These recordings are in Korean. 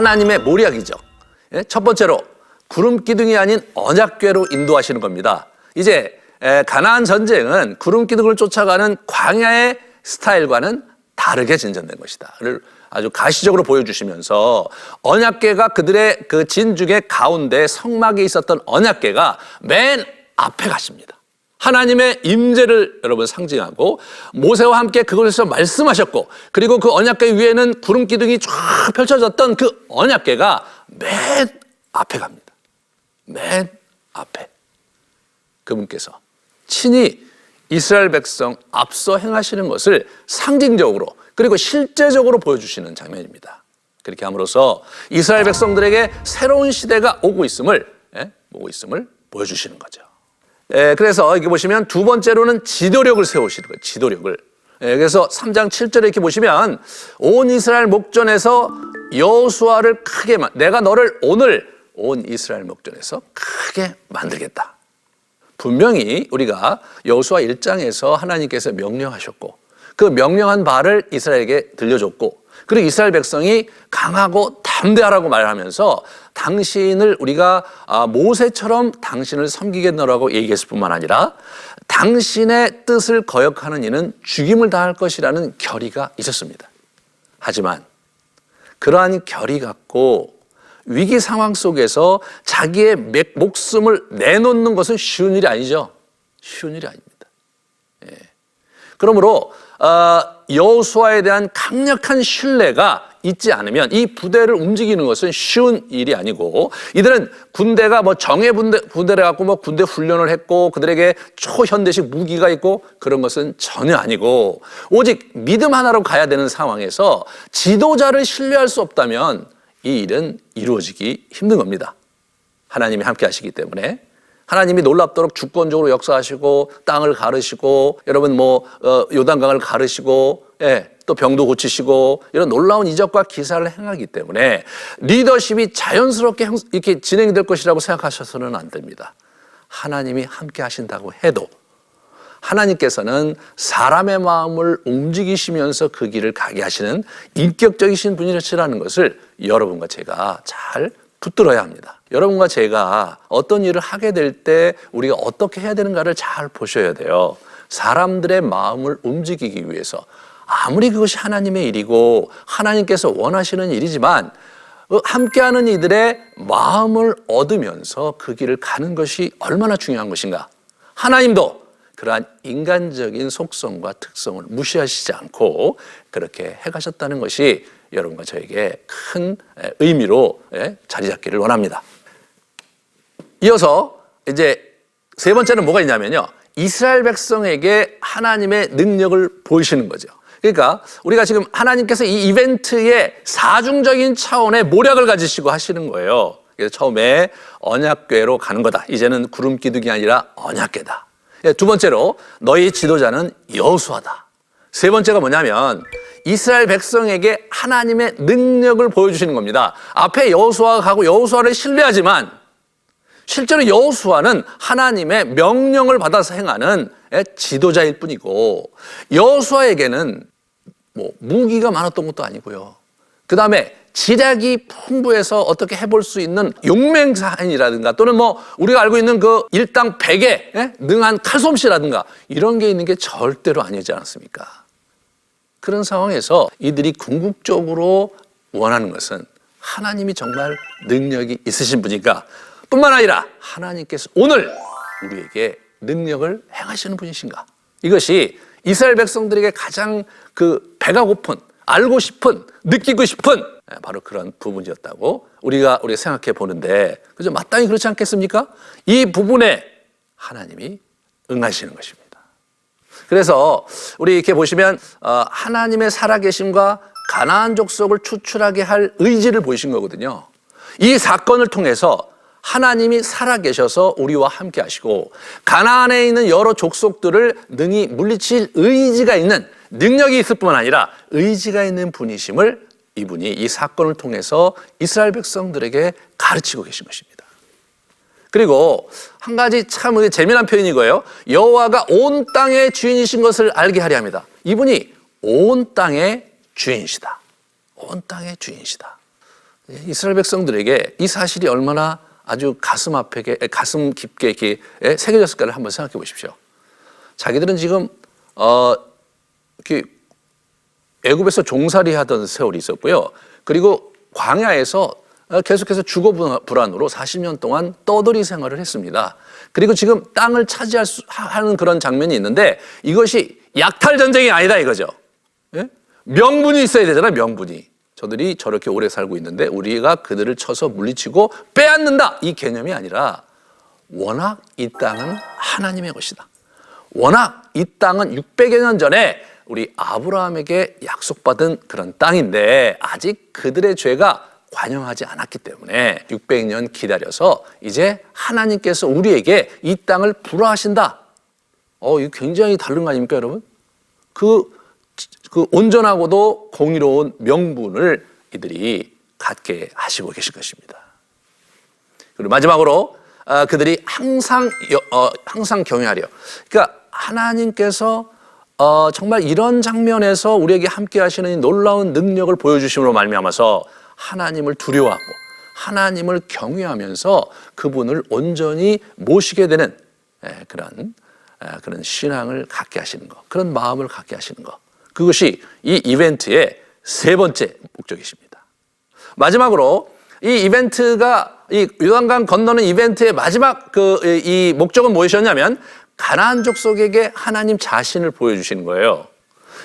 하나님의 모략이죠. 예? 첫 번째로 구름 기둥이 아닌 언약궤로 인도하시는 겁니다. 이제 에, 가나안 전쟁은 구름 기둥을 쫓아가는 광야의 스타일과는 다르게 진전된 것이다를 아주 가시적으로 보여주시면서 언약궤가 그들의 그 진중의 가운데 성막에 있었던 언약궤가 맨 앞에 가십니다. 하나님의 임재를 여러분 상징하고 모세와 함께 그것에서 말씀하셨고 그리고 그 언약궤 위에는 구름 기둥이 쫙 펼쳐졌던 그 언약궤가 맨 앞에 갑니다. 맨 앞에 그분께서 친히 이스라엘 백성 앞서 행하시는 것을 상징적으로 그리고 실제적으로 보여주시는 장면입니다. 그렇게 함으로써 이스라엘 백성들에게 새로운 시대가 오고 있음을 예? 오고 있음을 보여주시는 거죠. 예, 그래서 이렇게 보시면 두 번째로는 지도력을 세우시는 거예요. 지도력을. 예, 그래서 3장 7절에 이렇게 보시면 온 이스라엘 목전에서 여호수아를 크게 만 내가 너를 오늘 온 이스라엘 목전에서 크게 만들겠다. 분명히 우리가 여호수아 1장에서 하나님께서 명령하셨고 그 명령한 바를 이스라엘에게 들려줬고 그리고 이스라엘 백성이 강하고 담대하라고 말하면서 당신을 우리가 아, 모세처럼 당신을 섬기겠노라고 얘기했을 뿐만 아니라 당신의 뜻을 거역하는 이는 죽임을 당할 것이라는 결의가 있었습니다. 하지만 그러한 결의 갖고 위기 상황 속에서 자기의 맥- 목숨을 내놓는 것은 쉬운 일이 아니죠. 쉬운 일이 아닙니다. 예. 그러므로 어, 여호수아에 대한 강력한 신뢰가 있지 않으면 이 부대를 움직이는 것은 쉬운 일이 아니고 이들은 군대가 뭐 정예 군대 부대를 갖고 뭐 군대 훈련을 했고 그들에게 초현대식 무기가 있고 그런 것은 전혀 아니고 오직 믿음 하나로 가야 되는 상황에서 지도자를 신뢰할 수 없다면 이 일은 이루어지기 힘든 겁니다. 하나님이 함께 하시기 때문에 하나님이 놀랍도록 주권적으로 역사하시고 땅을 가르시고 여러분 뭐 어, 요단강을 가르시고 예, 또 병도 고치시고 이런 놀라운 이적과 기사를 행하기 때문에 리더십이 자연스럽게 형- 이렇게 진행될 것이라고 생각하셔서는 안 됩니다. 하나님이 함께 하신다고 해도 하나님께서는 사람의 마음을 움직이시면서 그 길을 가게 하시는 인격적이신 분이시라는 것을 여러분과 제가 잘 붙들어야 합니다. 여러분과 제가 어떤 일을 하게 될 때 우리가 어떻게 해야 되는가를 잘 보셔야 돼요. 사람들의 마음을 움직이기 위해서 아무리 그것이 하나님의 일이고 하나님께서 원하시는 일이지만 어, 함께하는 이들의 마음을 얻으면서 그 길을 가는 것이 얼마나 중요한 것인가. 하나님도 그러한 인간적인 속성과 특성을 무시하시지 않고 그렇게 해가셨다는 것이 여러분과 저에게 큰 에, 의미로 예, 자리 잡기를 원합니다. 이어서 이제 세 번째는 뭐가 있냐면요. 이스라엘 백성에게 하나님의 능력을 보이시는 거죠. 그러니까 우리가 지금 하나님께서 이 이벤트의 사중적인 차원의 모략을 가지시고 하시는 거예요. 그래서 처음에 언약궤로 가는 거다. 이제는 구름 기둥이 아니라 언약궤다. 예, 두 번째로 너희 지도자는 여호수아다. 세 번째가 뭐냐면 이스라엘 백성에게 하나님의 능력을 보여주시는 겁니다. 앞에 여호수아가 가고 여호수아를 신뢰하지만 실제로 여호수아는 하나님의 명령을 받아서 행하는 지도자일 뿐이고 여호수아에게는 뭐 무기가 많았던 것도 아니고요. 그 다음에 지략이 풍부해서 어떻게 해볼 수 있는 용맹사인이라든가 또는 뭐 우리가 알고 있는 그 일당 백에 예? 능한 칼솜씨라든가 이런 게 있는 게 절대로 아니지 않습니까? 그런 상황에서 이들이 궁극적으로 원하는 것은 하나님이 정말 능력이 있으신 분이니까 뿐만 아니라 하나님께서 오늘 우리에게 능력을 행하시는 분이신가? 이것이 이스라엘 백성들에게 가장 그 배가 고픈 알고 싶은 느끼고 싶은 예, 바로 그런 부분이었다고 우리가 우리가 생각해 보는데 그죠 마땅히 그렇지 않겠습니까? 이 부분에 하나님이 응하시는 것입니다. 그래서 우리 이렇게 보시면 어, 하나님의 살아계심과 가나안 족속을 추출하게 할 의지를 보이신 거거든요. 이 사건을 통해서 하나님이 살아계셔서 우리와 함께 하시고 가나안에 있는 여러 족속들을 능히 물리칠 의지가 있는 능력이 있을 뿐만 아니라 의지가 있는 분이심을 이분이 이 사건을 통해서 이스라엘 백성들에게 가르치고 계신 것입니다. 그리고 한 가지 참 재미난 표현이 거예요. 여호와가 온 땅의 주인이신 것을 알게 하려 합니다. 이분이 온 땅의 주인이시다. 온 땅의 주인이시다. 이스라엘 백성들에게 이 사실이 얼마나 아주 가슴 앞에 가슴 깊게 이렇게 예, 새겨졌을까를 한번 생각해 보십시오. 자기들은 지금 어 이렇게 애굽에서 종살이 하던 세월이 있었고요. 그리고 광야에서 어, 계속해서 주거 불안으로 40년 동안 떠돌이 생활을 했습니다. 그리고 지금 땅을 차지할 수, 하는 그런 장면이 있는데 이것이 약탈 전쟁이 아니다 이거죠. 예? 명분이 있어야 되잖아요, 명분이. 저들이 저렇게 오래 살고 있는데 우리가 그들을 쳐서 물리치고 빼앗는다. 이 개념이 아니라 워낙 이 땅은 하나님의 것이다. 워낙 이 땅은 600여 년 전에 우리 아브라함에게 약속받은 그런 땅인데 아직 그들의 죄가 관영하지 않았기 때문에 600년 기다려서 이제 하나님께서 우리에게 이 땅을 불화하신다. 어, 이거 굉장히 다른 거 아닙니까, 여러분? 그, 그 온전하고도 공의로운 명분을 이들이 갖게 하시고 계실 것입니다. 그리고 마지막으로 아, 그들이 항상 어, 항상 경외하려. 그러니까 하나님께서 어, 정말 이런 장면에서 우리에게 함께 하시는 놀라운 능력을 보여주심으로 말미암아서 하나님을 두려워하고 하나님을 경외하면서 그분을 온전히 모시게 되는 예, 그런 예, 그런 신앙을 갖게 하시는 것, 그런 마음을 갖게 하시는 것. 그것이 이 이벤트의 세 번째 목적이십니다. 마지막으로 이 이벤트가 이 요단강 건너는 이벤트의 마지막 그 이 목적은 무엇이었냐면 가나안 족속에게 하나님 자신을 보여주시는 거예요.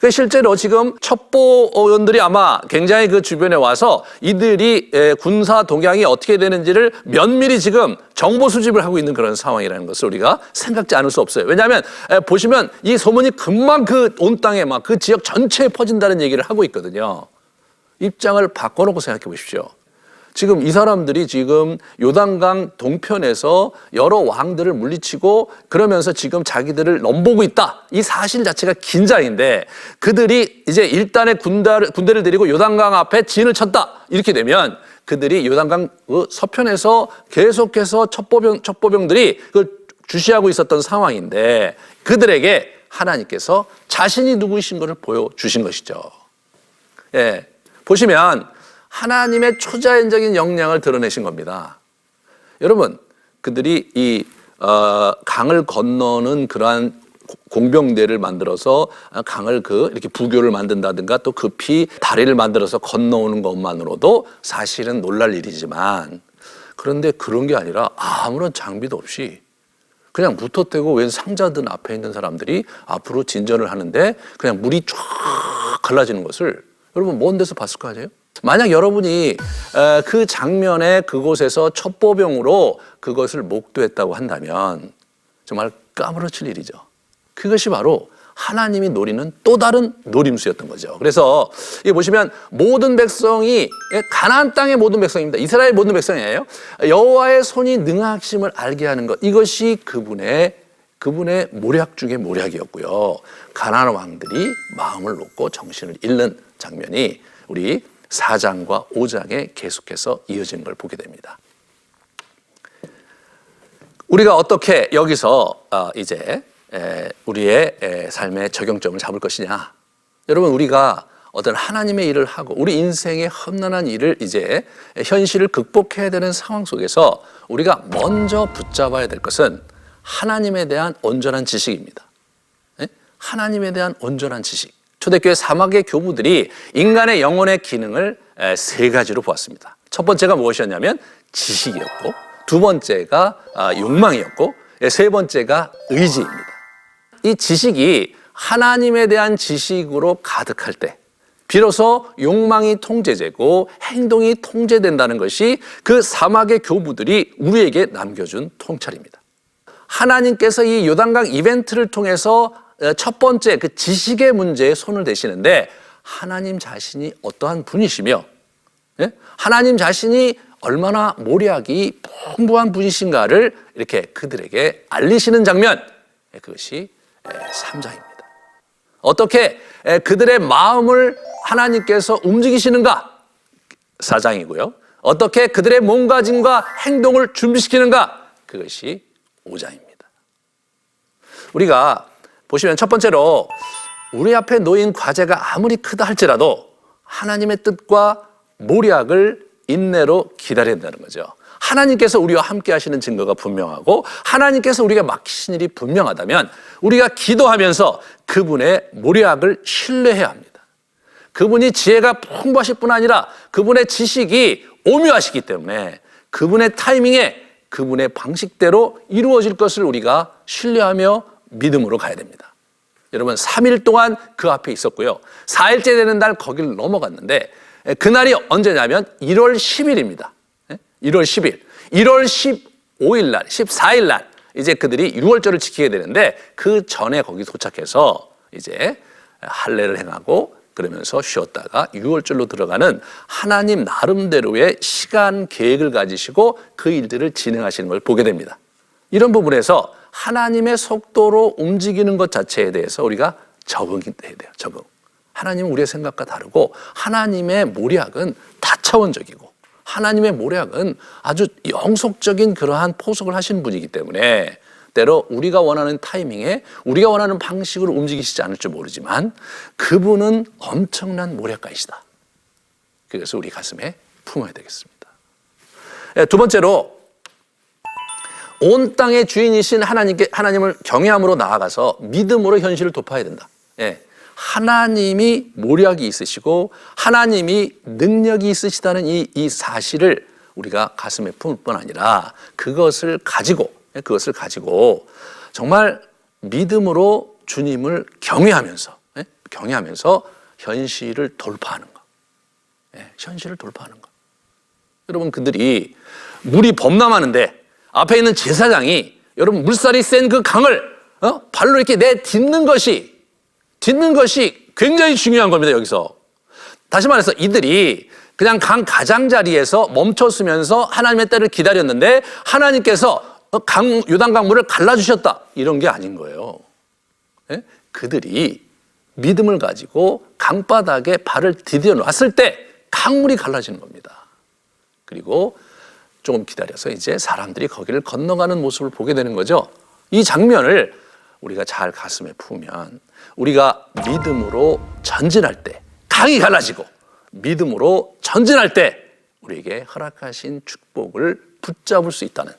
그 실제로 지금 첩보원들이 아마 굉장히 그 주변에 와서 이들이 군사 동향이 어떻게 되는지를 면밀히 지금 정보 수집을 하고 있는 그런 상황이라는 것을 우리가 생각지 않을 수 없어요. 왜냐하면 보시면 이 소문이 금방 그 온 땅에 막 그 지역 전체에 퍼진다는 얘기를 하고 있거든요. 입장을 바꿔놓고 생각해 보십시오. 지금 이 사람들이 지금 요단강 동편에서 여러 왕들을 물리치고 그러면서 지금 자기들을 넘보고 있다. 이 사실 자체가 긴장인데 그들이 이제 일단의 군대를, 군대를 데리고 요단강 앞에 진을 쳤다. 이렇게 되면 그들이 요단강 그 서편에서 계속해서 첩보병, 첩보병들이 그 주시하고 있었던 상황인데 그들에게 하나님께서 자신이 누구이신 것을 보여주신 것이죠. 예. 보시면 하나님의 초자연적인 역량을 드러내신 겁니다. 여러분, 그들이 이 어, 강을 건너는 그러한 공병대를 만들어서 강을 그 이렇게 부교를 만든다든가 또 급히 다리를 만들어서 건너오는 것만으로도 사실은 놀랄 일이지만 그런데 그런 게 아니라 아무런 장비도 없이 그냥 무토대고 웬 상자든 앞에 있는 사람들이 앞으로 진전을 하는데 그냥 물이 쫙 갈라지는 것을 여러분 먼 데서 봤을 거 아니에요? 만약 여러분이 그 장면에 그곳에서 첩보병으로 그것을 목도했다고 한다면 정말 까무러칠 일이죠. 그것이 바로 하나님이 노리는 또 다른 노림수였던 거죠. 그래서 이 보시면 모든 백성이 가나안 땅의 모든 백성입니다. 이스라엘 모든 백성이에요. 여호와의 손이 능하심을 알게 하는 것 이것이 그분의 그분의 모략 중의 모략이었고요. 가나안 왕들이 마음을 놓고 정신을 잃는 장면이 우리 4장과 5장에 계속해서 이어지는 걸 보게 됩니다. 우리가 어떻게 여기서 어, 이제 우리의 삶의 적용점을 잡을 것이냐? 여러분 우리가 어떤 하나님의 일을 하고 우리 인생의 험난한 일을 이제 현실을 극복해야 되는 상황 속에서 우리가 먼저 붙잡아야 될 것은 하나님에 대한 온전한 지식입니다. 하나님에 대한 온전한 지식. 초대교회 사막의 교부들이 인간의 영혼의 기능을 세 가지로 보았습니다. 첫 번째가 무엇이었냐면 지식이었고, 두 번째가 아, 욕망이었고, 세 번째가 의지입니다. 이 지식이 하나님에 대한 지식으로 가득할 때, 비로소 욕망이 통제되고 행동이 통제된다는 것이 그 사막의 교부들이 우리에게 남겨준 통찰입니다. 하나님께서 이 요단강 이벤트를 통해서 어, 첫 번째 그 지식의 문제에 손을 대시는데 하나님 자신이 어떠한 분이시며 예? 하나님 자신이 얼마나 모략이 풍부한 분이신가를 이렇게 그들에게 알리시는 장면 예, 그것이 3장입니다. 어떻게 그들의 마음을 하나님께서 움직이시는가 4장이고요. 어떻게 그들의 몸가짐과 행동을 준비시키는가 그것이 5장입니다. 우리가 보시면 첫 번째로 우리 앞에 놓인 과제가 아무리 크다 할지라도 하나님의 뜻과 모략을 인내로 기다려야 된다는 거죠. 하나님께서 우리와 함께 하시는 증거가 분명하고 하나님께서 우리가 맡기신 일이 분명하다면 우리가 기도하면서 그분의 모략을 신뢰해야 합니다. 그분이 지혜가 풍부하실 뿐 아니라 그분의 지식이 오묘하시기 때문에 그분의 타이밍에 그분의 방식대로 이루어질 것을 우리가 신뢰하며 믿음으로 가야 됩니다. 여러분 3일 동안 그 앞에 있었고요. 4일째 되는 날 거기를 넘어갔는데 그날이 언제냐면 1월 10일입니다. 1월 10일. 1월 15일 날, 14일 날 이제 그들이 6월절을 지키게 되는데 그 전에 거기 도착해서 이제 할례를 행하고 그러면서 쉬었다가 6월절로 들어가는 하나님 나름대로의 시간 계획을 가지시고 그 일들을 진행하시는 걸 보게 됩니다. 이런 부분에서 하나님의 속도로 움직이는 것 자체에 대해서 우리가 적응이 돼야 돼요. 적응. 하나님은 우리의 생각과 다르고 하나님의 모략은 다차원적이고 하나님의 모략은 아주 영속적인 그러한 포석을 하신 분이기 때문에 때로 우리가 원하는 타이밍에 우리가 원하는 방식으로 움직이시지 않을 줄 모르지만 그분은 엄청난 모략가이시다. 그래서 우리 가슴에 품어야 되겠습니다. 예, 두 번째로 온 땅의 주인이신 하나님께 하나님을 경외함으로 나아가서 믿음으로 현실을 돌파해야 된다. 예. 하나님이 모략이 있으시고 하나님이 능력이 있으시다는 이, 이 사실을 우리가 가슴에 품을 뿐 아니라 그것을 가지고 예, 그것을 가지고 정말 믿음으로 주님을 경외하면서 예, 경외하면서 현실을 돌파하는 것. 예, 현실을 돌파하는 것. 여러분 그들이 물이 범람하는데 앞에 있는 제사장이 여러분 물살이 센 그 강을 어? 발로 이렇게 내 딛는 것이 딛는 것이 굉장히 중요한 겁니다 여기서 다시 말해서 이들이 그냥 강 가장자리에서 멈췄으면서 하나님의 때를 기다렸는데 하나님께서 어, 강 요단강 물을 갈라주셨다 이런 게 아닌 거예요 예? 그들이 믿음을 가지고 강바닥에 발을 디뎌 놨을 때 강물이 갈라지는 겁니다 그리고 조금 기다려서 이제 사람들이 거기를 건너가는 모습을 보게 되는 거죠. 이 장면을 우리가 잘 가슴에 품으면 우리가 믿음으로 전진할 때 강이 갈라지고 믿음으로 전진할 때 우리에게 허락하신 축복을 붙잡을 수 있다는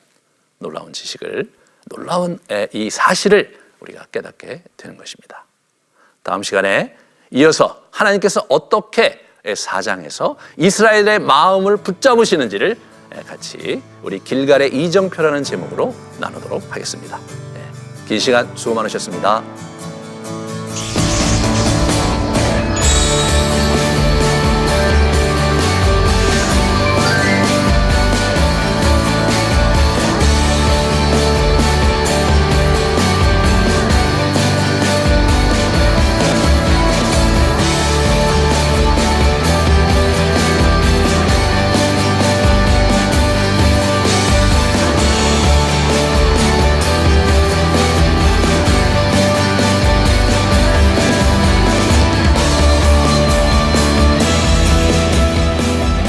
놀라운 지식을 놀라운 이 사실을 우리가 깨닫게 되는 것입니다. 다음 시간에 이어서 하나님께서 어떻게 사장에서 이스라엘의 마음을 붙잡으시는지를 같이 우리 길갈의 이정표라는 제목으로 나누도록 하겠습니다. 네, 긴 시간 수고 많으셨습니다.